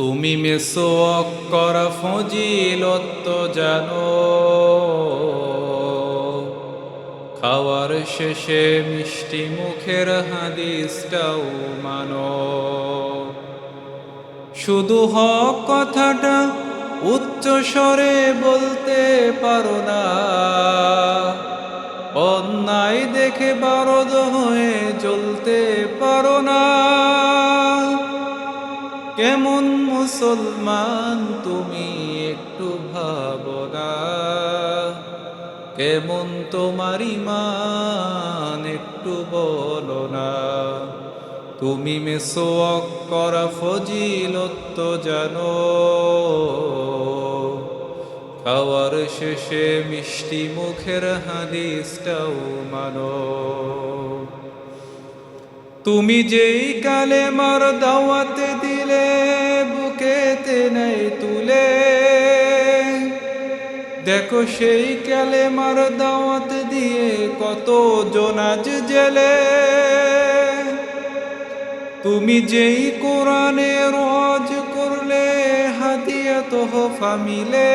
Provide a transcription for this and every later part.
তুমি মেসোয়াক করা ফজিলত জানো। খাওয়ার শেষে মিষ্টি মুখের হাদিসটাও মানো। শুধু হক কথাটা উচ্চ স্বরে বলতে পারো না। অন্যায় দেখে বারদ হয়ে চলতে পারো না। কেমন মুসলমান তুমি একটু ভাবনা কেমন তোমার ইমান একটু বলো না? তুমি মেসোয়াক করা ফজিলত জানো। খাওয়ার শেষে মিষ্টি মুখের হাদিসটাও মানো। তুমি যেই কালে মার দাওয়াতে দিলে, বুকেতে নেই তুলে। দেখো সেই কালে মার দাওয়াত দিয়ে কত জোনাজ জেলে। তুমি যেই কোরআনে রজ করলে হাতিয়া তোহফা মিলে।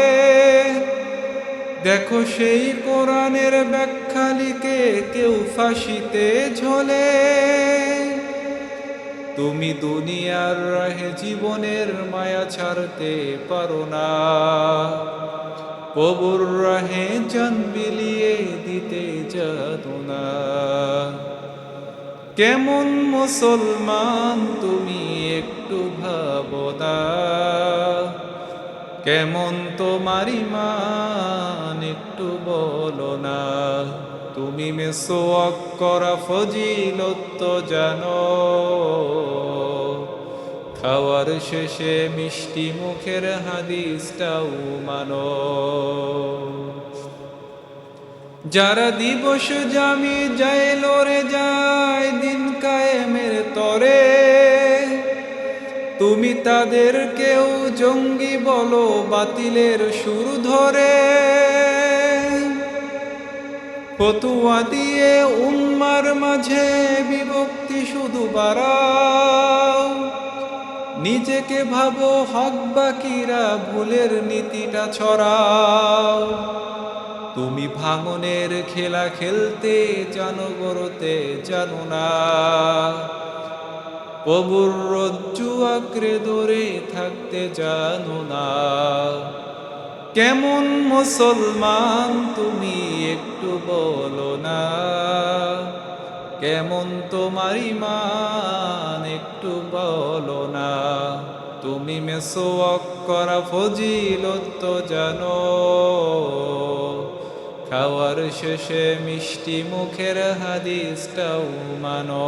দেখো সেই কোরআনের ব্যাখ্যা লিখে কেউ ফাঁসিতে ঝোলে। তুমি দুনিয়ার রাহে জীবনের মায়া ছাড়তে পারো না। কবুর রাহে জান বিলিয়ে দিতে জানো না। কেমন মুসলমান তুমি একটু ভাবনা কেমন তোমার ইমান একটু বলো না। তুমি মেসোয়াক করা ফজিলত জানো। খাওয়ার শেষে মিষ্টি মুখের হাদিসটাও মানো। যারা দিবস জামি যায় লড়ে যায় দিন কায়েমের তরে। তুমি তাদের কেউ জঙ্গি বলো, বাতিলের সুর ধরে। ফতুয়া দিয়ে উম্মার মাঝে বিভক্তি শুধু বাড়াও। নিজেকে ভাবো হক বাকিরা ভুলের নীতিটা ছড়াও। তুমি ভাঙনের খেলা খেলতে জানো, গড়তে জানো না। কবুর রজ্জু আঁকড়ে ধরে থাকতে জানো না। কেমন মুসলমান তুমি একটু বলো না। কেমন তোমার ইমান একটু বলো না। তুমি মেসোয়াক করা ফজিলত জানো। খাওয়ার শেষে মিষ্টি মুখের হাদিসটাও মানো।